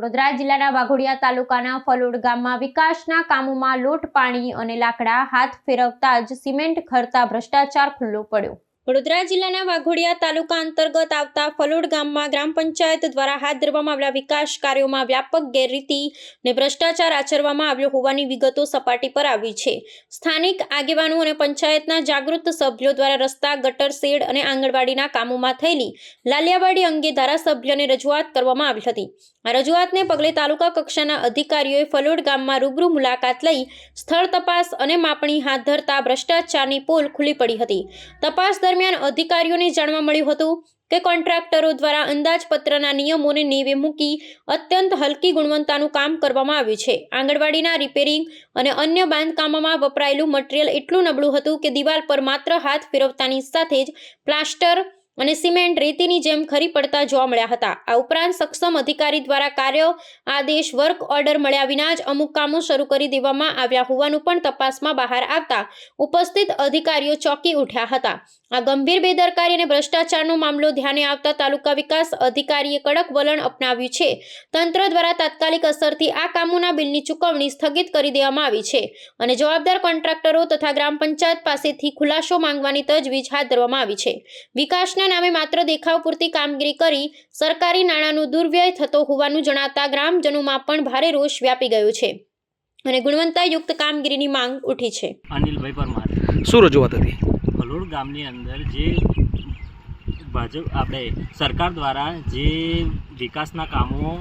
વડોદરા જિલ્લાના વાઘોડિયા તાલુકાના ફલોડ ગામમાં વિકાસના કામોમાં લોટ, પાણી અને લાકડા હાથ ફેરવતા જ સિમેન્ટ ખરતા ભ્રષ્ટાચાર ખુલ્લો પડ્યો. વડોદરા જિલ્લાના વાઘોડિયા તાલુકા અંતર્ગત આવતા ફલોડ ગામમાં ગ્રામ પંચાયત દ્વારા હાથ ધરવામાં આવેલા વિકાસ કાર્યોમાં વ્યાપક ગેરરીતિ ને ભ્રષ્ટાચાર આચરવામાં આવ્યો હોવાની વિગતો સપાટી પર આવી છે. સ્થાનિક આગેવાનો અને પંચાયતના જાગૃત સભ્યો દ્વારા રસ્તા, ગટર, શેડ અને આંગણવાડીના કામોમાં થયેલી લાલિયાવાડી અંગે ધારાસભ્યને રજૂઆત કરવામાં આવી હતી. આ રજૂઆતને પગલે તાલુકા કક્ષાના અધિકારીઓએ ફલોડ ગામમાં રૂબરૂ મુલાકાત લઈ સ્થળ તપાસ અને માપણી હાથ ધરતા ભ્રષ્ટાચારની પોલ ખુલ્લી પડી હતી. તપાસ દરમિયાન અધિકારીઓને જાણવા મળ્યું હતું કે કોન્ટ્રાક્ટરો દ્વારા અંદાજપત્રના નિયમોને નેવે મૂકી અત્યંત હલકી ગુણવત્તાનું કામ કરવામાં આવ્યું છે. આંગણવાડીના રિપેરિંગ અને અન્ય બાંધકામોમાં વપરાયેલું મટીરિયલ એટલું નબળું હતું કે દિવાલ પર માત્ર હાથ ફેરવતાની સાથે જ પ્લાસ્ટર અને સિમેન્ટ રેતીની જેમ ખરી પડતા જોવા મળ્યા હતા. આ ઉપરાંત સક્ષમ અધિકારી દ્વારા કાર્ય આદેશ વર્ક ઓર્ડર મળ્યા વિના જ અમુક કામો શરૂ કરી દેવામાં આવ્યા હોવાનું પણ તપાસમાં બહાર આવતા ઉપસ્થિત અધિકારીઓ ચોંકી ઉઠ્યા હતા. આ ગંભીર બેદરકારી અને ભ્રષ્ટાચારનો મામલો ધ્યાને આવતા તાલુકા વિકાસ અધિકારીએ કડક વલણ અપનાવ્યું છે. તંત્ર દ્વારા તાત્કાલિક અસરથી આ કામોના બિલની ચૂકવણી સ્થગિત કરી દેવામાં આવી છે અને જવાબદાર કોન્ટ્રાક્ટરો તથા ગ્રામ પંચાયત પાસેથી ખુલાસો માંગવાની તજવીજ હાથ ધરવામાં આવી છે. વિકાસના નામે માત્ર દેખાવ પૂરતી કામગીરી કરી સરકારી નાણાંનો દુર્વ્યય થતો હોવાનું જણાતા ગ્રામજનોમાં પણ ભારે રોષ વ્યાપી ગયો છે અને ગુણવત્તાયુક્ત કામગીરીની માંગ ઉઠી છે. અનિલભાઈ પરમાર. શું રજૂઆત હતી? ફલોડ ગામની અંદર જે ભાજપ આપણે સરકાર દ્વારા જે વિકાસના કામો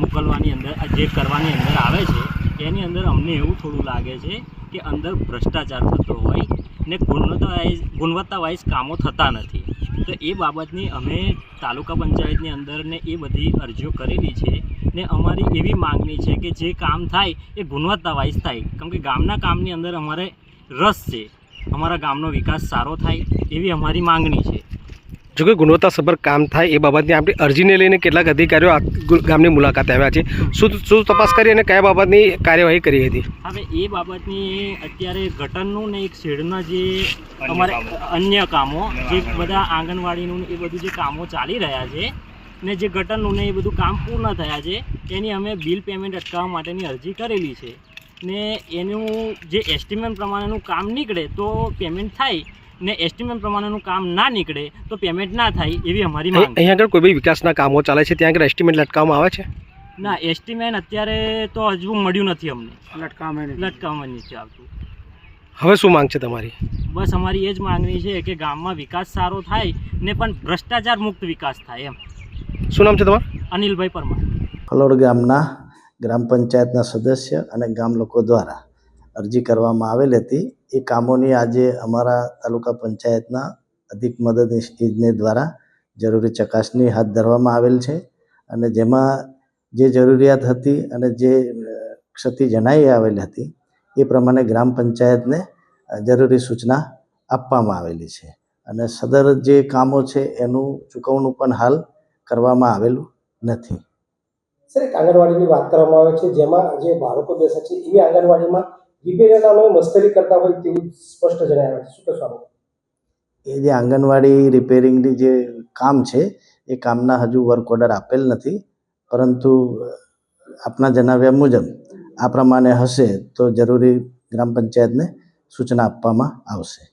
મોકલવાની અંદર જે કરવાની અંદર આવે છે એની અંદર અમને એવું થોડું લાગે છે કે અંદર ભ્રષ્ટાચાર થતો હોય ને ગુણવત્તા વાઇઝ ગુણવત્તા વાઇઝ કામો થતા નથી. તો એ બાબતની અમે તાલુકા પંચાયતની અંદર ને એ બધી અરજીઓ કરેલી છે ને અમારી એવી માગણી છે કે જે કામ થાય એ ગુણવત્તાવાઇઝ થાય. કેમ કે ગામના કામની અંદર અમારે રસ છે. અમારા ગામનો વિકાસ સારો થાય એવી અમારી માંગણી છે. જો કે ગુણવત્તાસભર કામ થાય એ બાબતની આપણી અરજીને લઈને કેટલાક અધિકારીઓ ગામની મુલાકાતે આવ્યા છે. શું શું તપાસ કરી અને કયા બાબતની કાર્યવાહી કરી હતી? હવે એ બાબતની અત્યારે ગટરનું ને એક શેડના જે અમારે અન્ય કામો, જે બધા આંગણવાડીનું એ બધું જે કામો ચાલી રહ્યા છે ને જે ગટરનું ને એ બધું કામ પૂર્ણ થયા છે, એની અમે બિલ પેમેન્ટ અટકાવવા માટેની અરજી કરેલી છે. ને એનું જે એસ્ટિમેટ પ્રમાણેનું કામ નીકળે તો પેમેન્ટ થાય ને એસ્ટિમેટ પ્રમાણેનું કામ ના નીકળે તો પેમેન્ટ ના થાય એવી અમારી અહીં માંગ અહીંયા આગળ કોઈ બી વિકાસના કામો ચાલે છે ત્યાં આગળ એસ્ટિમેટ લટકાવવામાં આવે છે? ના એસ્ટિમેટ અત્યારે તો હજુ મળ્યું નથી અમને. લટકાવવામાં નથી આવતું. હવે શું માંગ છે તમારી? બસ અમારી એ જ માંગણી છે કે ગામમાં વિકાસ સારો થાય ને પણ ભ્રષ્ટાચાર મુક્ત વિકાસ થાય એમ. શું નામ છે તમારું? અનિલભાઈ પરમાર. ફલોડ ગામના ગ્રામ પંચાયતના સદસ્ય અને ગામ લોકો દ્વારા અરજી કરવામાં આવેલ હતી. એ કામોની આજે અમારા તાલુકા પંચાયતના અધિક મદદનીશ ઇજનેર દ્વારા જરૂરી ચકાસણી હાથ ધરવામાં આવેલ છે અને જેમાં જે જરૂરિયાત હતી અને જે ક્ષતિ જણાઈ આવેલી હતી, એ પ્રમાણે ગ્રામ પંચાયતને જરૂરી સૂચના આપવામાં આવેલી છે અને સદર જે કામો છે એનું ચૂકવણું પણ હાલ કરવામાં આવેલું નથી. સર, એક આંગણવાડીની વાત કરવામાં આવે છે જેમાં જે બાળકો બેસે છે એવી આંગણવાડીમાં નામે મસ્કરી કરતા હોય તેવું સ્પષ્ટ જણાવે છે શું કહેવાનું એ જે આંગણવાડી રિપેરિંગની જે કામ છે, એ કામના હજુ વર્ક ઓર્ડર આપેલ નથી, પરંતુ આપના જણાવ્યા મુજબ આ પ્રમાણે હશે તો જરૂરી ગ્રામ પંચાયતને સૂચના આપવામાં આવશે.